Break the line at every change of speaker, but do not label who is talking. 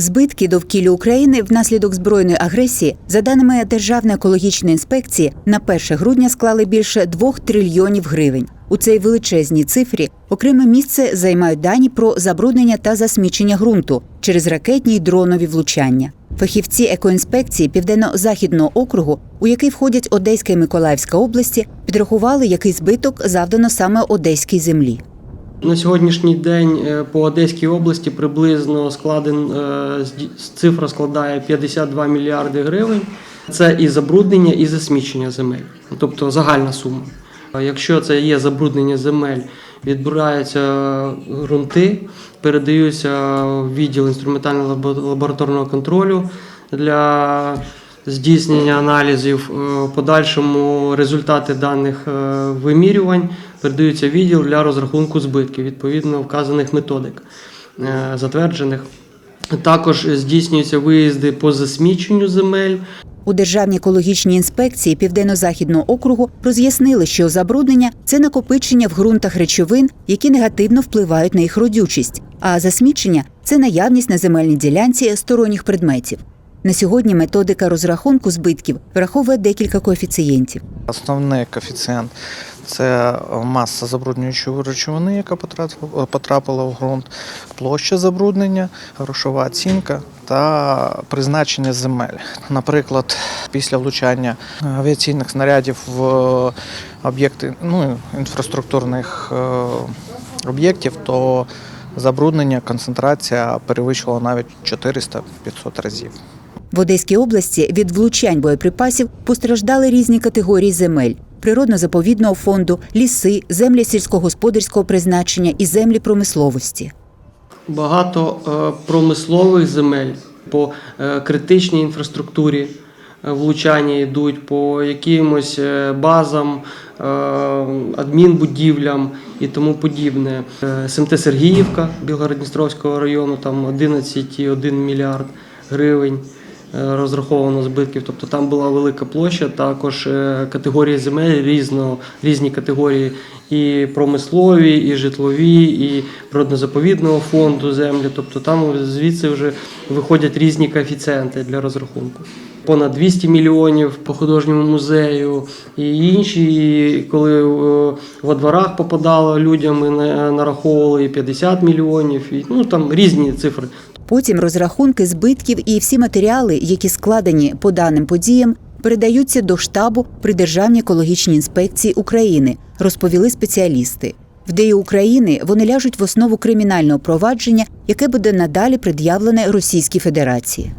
Збитки довкілля України внаслідок збройної агресії, за даними Державної екологічної інспекції, на 1 грудня склали більше 2 трильйонів гривень. У цій величезній цифрі окреме місце займають дані про забруднення та засмічення ґрунту через ракетні й дронові влучання. Фахівці екоінспекції Південно-Західного округу, у який входять Одеська і Миколаївська області, підрахували, який збиток завдано саме одеській землі.
На сьогоднішній день е, по Одеській області приблизно складен е, цифра складає 52 мільярди гривень. Це і забруднення, і засмічення земель, тобто загальна сума. Якщо це є забруднення земель, відбираються ґрунти, передаються в відділ інструментально-лабораторного контролю для здійснення аналізів. Е, подальшому результати даних е, вимірювань передаються відділ для розрахунку збитків відповідно вказаних методик е, затверджених. Також здійснюються виїзди по засміченню земель.
У Державній екологічній інспекції Південно-Західного округу роз'яснили, що забруднення це накопичення в ґрунтах речовин, які негативно впливають на їх родючість, а засмічення це наявність на земельній ділянці сторонніх предметів. На сьогодні методика розрахунку збитків враховує декілька коефіцієнтів.
Основний коефіцієнт це маса забруднюючої речовини, яка потрапила- в ґрунт, площа забруднення, грошова оцінка та призначення земель. Наприклад, після влучання авіаційних снарядів в об'єкти ну, інфраструктурних е, об'єктів, то забруднення концентрація перевищувала навіть 400-500 разів.
В Одеській області від влучань боєприпасів постраждали різні категорії земель: природно-заповідного фонду, ліси, землі сільськогосподарського призначення і землі промисловості.
Багато е, промислових земель по е, критичній інфраструктурі е, влучання йдуть по якимось базам, адмінбудівлям і тому подібне. СМТ Сергіївка Білгород-Дністровського району, там 11,1 мільярд гривень. Е, Розраховано збитків, тобто там була велика площа, також е, категорії земель різно, різні категорії і промислові, і житлові, і природно-заповідного фонду землі. Тобто там звідси вже виходять різні коефіцієнти для розрахунку. Понад 200 мільйонів по художньому музею і інші, і коли е, во дворах попадало людям, ми нараховували і 50 мільйонів, і, ну там різні цифри.
Потім розрахунки збитків і всі матеріали, які складені по даним подіям, передаються до штабу при Державній екологічній інспекції України, розповіли спеціалісти. В ДІ України вони ляжуть в основу кримінального провадження, яке буде надалі пред'явлене Російській Федерації.